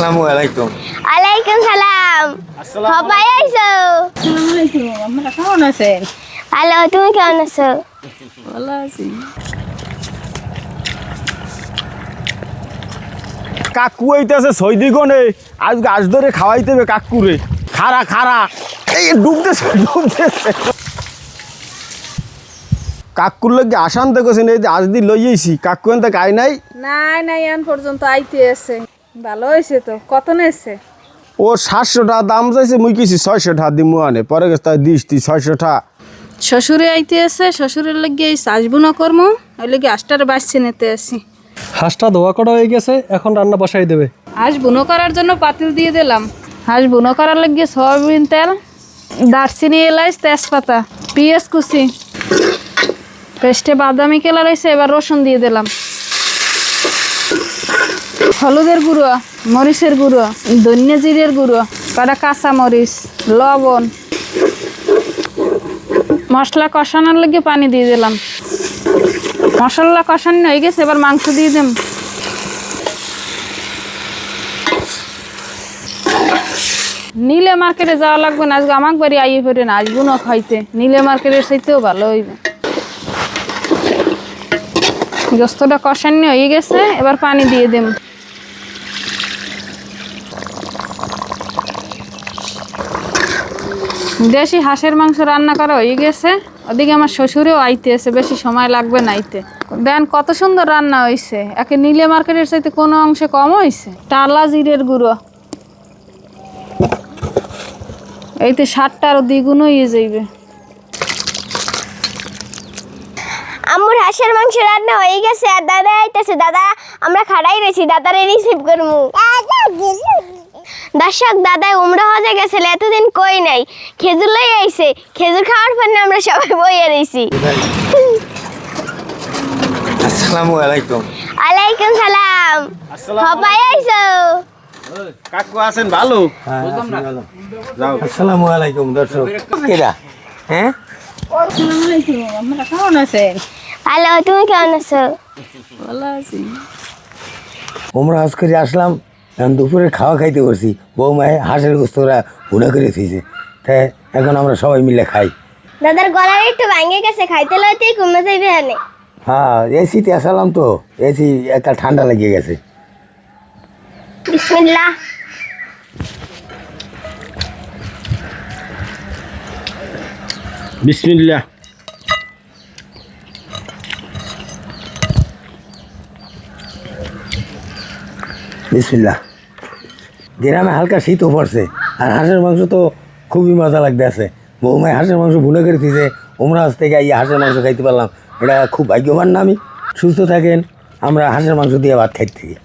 আসসালামু আলাইকুম। আলাইকুম সালাম। সবাই আইছো? আসসালামাইকুম আপনারা কেমন আছেন? ভালো তুমি কেমন আছো? ভালো আছি। কাকু আইতেছে সৈদি গনে। আজ গাছ ধরে খাওয়াইতে হবে কাকুরে। খারা খারা। এই ডুবতেছে ডুবতেছে। কাকুর লোক আসান দেখছেন এই আজ দিন লইয়েছি কাকু এনতে কাই নাই? নাই নাই আন পর্যন্ত আইতে আছে। ভালো হয়েছে তো। কত নেছে ও সাতশো টাকা দাম চাইছে মুই কিছু ছয়শো টাকা দিমু আনে। পরে গেছে তাই দিস তুই ছয়শো টাকা শ্বশুরে আইতে আছে শ্বশুরের লাগিয়ে এই সাজবো না কর্ম ওই লাগে আষ্টার বাসছে নিতে আসি। হাঁসটা ধোয়া করা হয়ে গেছে এখন রান্না বসাই দেবে। হাঁস বুনো করার জন্য পাতিল দিয়ে দিলাম। হাঁস বুনো করার লাগিয়ে সয়াবিন তেল দারচিনি এলাচ তেজপাতা পেঁয়াজ কুচি পেস্টে বাদামি কেলা রয়েছে এবার রসুন দিয়ে দিলাম। হলুদের গুঁড়ো, মরিচের গুঁড়ো, ধনিয়া জিরের গুঁড়ো, কটা কাঁচা মরিচ, লবণ। মশলা কষানোর লাগিয়ে পানি দিয়ে দিলাম। মশলা কষানো হয়ে গেছে, এবার মাংস দিয়ে দিম। নীলে মার্কেটে যাওয়া লাগবে না, আজকে আমাকে বাড়ি আইয়ে ফেরে না, আসব না খাইতে। নীলে মার্কেটের চাইতেও ভালো হইবে। গোস্তটা কষানি হয়ে গেছে, এবার পানি দিয়ে দিম। দেশি হাঁসের মাংস রান্না করা হয়ে গেছে। ওদিকে আমার শ্বশুরেও আইতে আছে বেশি সময় লাগবে না আইতে। দেন কত সুন্দর রান্না হয়েছে একে নীলে মার্কেটের চাইতে কোনো অংশে কম হয়েছে টালা জিরের গুঁড়ো। এইতে সাতটা আরও দ্বিগুণ হয়ে যাইবে। আমার হাঁসের মাংস রান্না হয়ে গেছে আর দাদা আইতেছে দাদা আমরা খাড়াই রয়েছি দাদারে রিসিভ করব দর্শক দাদা উমরা হজে গেছিল এতদিন কই নাই। খেজুর লই আইছে। খেজুর খাওয়ার পর আমরা সবাই বইয়ে রয়েছি আসসালামু আলাইকুম। আলাইকুম সালাম। সবাই আইছো? কাকু আছেন? ভালো? যাও। আসসালামু আলাইকুম দর্শক। কেডা হ্যাঁ? আসসালামাইকুম আপনারা কেমন আছেন? ভালো তুমি কেমন আছো? ভালো আছি। আমরা আজ করে আসলাম এখন দুপুরে খাওয়া খাইতে করছি বৌমায় হাঁসের গোস্তরা ভুনা করে থুইছে। তাই এখন আমরা সবাই মিলে খাই। দাদার গলার একটু ভাঙে গেছে খাইতে লইতেই কমে যাইবে হানে হ্যাঁ এসিতে আসলাম তো। এসি একটা ঠান্ডা লেগে গেছে। বিসমিল্লাহ। বিসমিল্লা বিসমিল্লা গ্রামে হালকা শীতও পড়ছে, আর হাঁসের মাংস তো খুবই মজা লাগতে আছে। বৌমায় হাঁসের মাংস ভুলে করে ওমরা আজ থেকে এই হাঁসের মাংস খাইতে পারলাম। এটা খুব ভাগ্যবান না আমি। সুস্থ থাকেন, আমরা হাঁসের মাংস দিয়ে ভাত খাইতে থাকি।